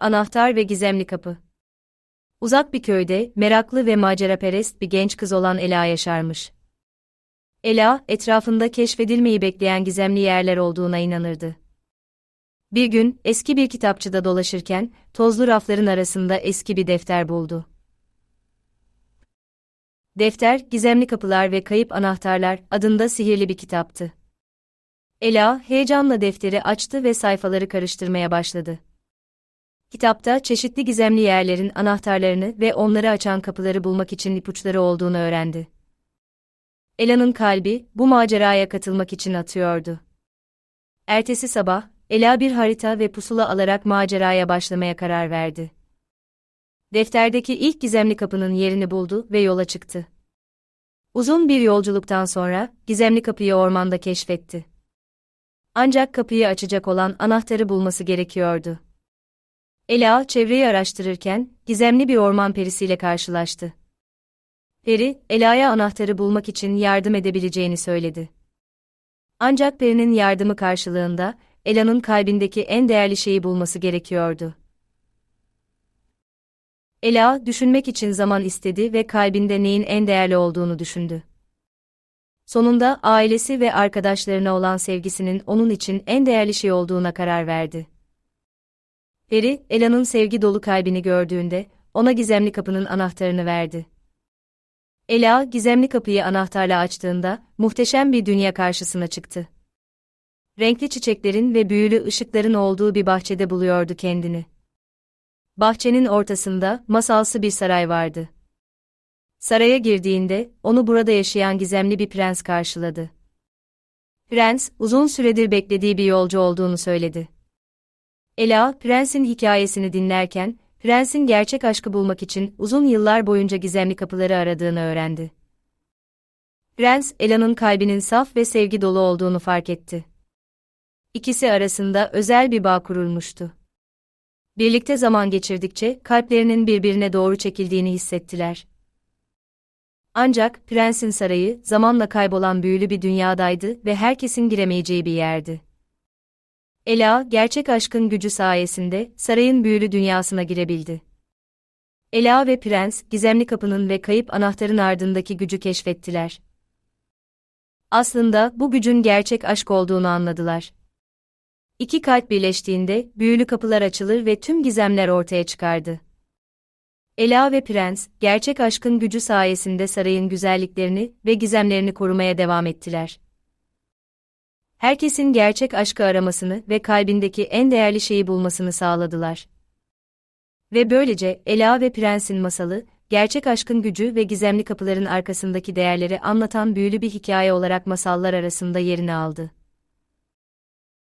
anahtar ve gizemli kapı. Uzak bir köyde, meraklı ve maceraperest bir genç kız olan Ela yaşarmış. Ela, etrafında keşfedilmeyi bekleyen gizemli yerler olduğuna inanırdı. Bir gün, eski bir kitapçıda dolaşırken, tozlu rafların arasında eski bir defter buldu. Defter, Gizemli Kapılar ve Kayıp Anahtarlar adında sihirli bir kitaptı. Ela, heyecanla defteri açtı ve sayfaları karıştırmaya başladı. Kitapta çeşitli gizemli yerlerin anahtarlarını ve onları açan kapıları bulmak için ipuçları olduğunu öğrendi. Ela'nın kalbi bu maceraya katılmak için atıyordu. Ertesi sabah, Ela bir harita ve pusula alarak maceraya başlamaya karar verdi. Defterdeki ilk gizemli kapının yerini buldu ve yola çıktı. Uzun bir yolculuktan sonra gizemli kapıyı ormanda keşfetti. Ancak kapıyı açacak olan anahtarı bulması gerekiyordu. Ela çevreyi araştırırken gizemli bir orman perisiyle karşılaştı. Peri, Ela'ya anahtarı bulmak için yardım edebileceğini söyledi. Ancak Peri'nin yardımı karşılığında Ela'nın kalbindeki en değerli şeyi bulması gerekiyordu. Ela, düşünmek için zaman istedi ve kalbinde neyin en değerli olduğunu düşündü. Sonunda ailesi ve arkadaşlarına olan sevgisinin onun için en değerli şey olduğuna karar verdi. Peri, Ela'nın sevgi dolu kalbini gördüğünde, ona gizemli kapının anahtarını verdi. Ela, gizemli kapıyı anahtarla açtığında, muhteşem bir dünya karşısına çıktı. Renkli çiçeklerin ve büyülü ışıkların olduğu bir bahçede buluyordu kendini. Bahçenin ortasında masalsı bir saray vardı. Saraya girdiğinde onu burada yaşayan gizemli bir prens karşıladı. Prens, uzun süredir beklediği bir yolcu olduğunu söyledi. Ela, prensin hikayesini dinlerken, prensin gerçek aşkı bulmak için uzun yıllar boyunca gizemli kapıları aradığını öğrendi. Prens, Ela'nın kalbinin saf ve sevgi dolu olduğunu fark etti. İkisi arasında özel bir bağ kurulmuştu. Birlikte zaman geçirdikçe kalplerinin birbirine doğru çekildiğini hissettiler. Ancak prensin sarayı zamanla kaybolan büyülü bir dünyadaydı ve herkesin giremeyeceği bir yerdi. Ela, gerçek aşkın gücü sayesinde sarayın büyülü dünyasına girebildi. Ela ve prens, gizemli kapının ve kayıp anahtarın ardındaki gücü keşfettiler. Aslında bu gücün gerçek aşk olduğunu anladılar. İki kalp birleştiğinde büyülü kapılar açılır ve tüm gizemler ortaya çıkardı. Ela ve prens, gerçek aşkın gücü sayesinde sarayın güzelliklerini ve gizemlerini korumaya devam ettiler. Herkesin gerçek aşkı aramasını ve kalbindeki en değerli şeyi bulmasını sağladılar. Ve böylece Ela ve Prens'in masalı, gerçek aşkın gücü ve gizemli kapıların arkasındaki değerleri anlatan büyülü bir hikaye olarak masallar arasında yerini aldı.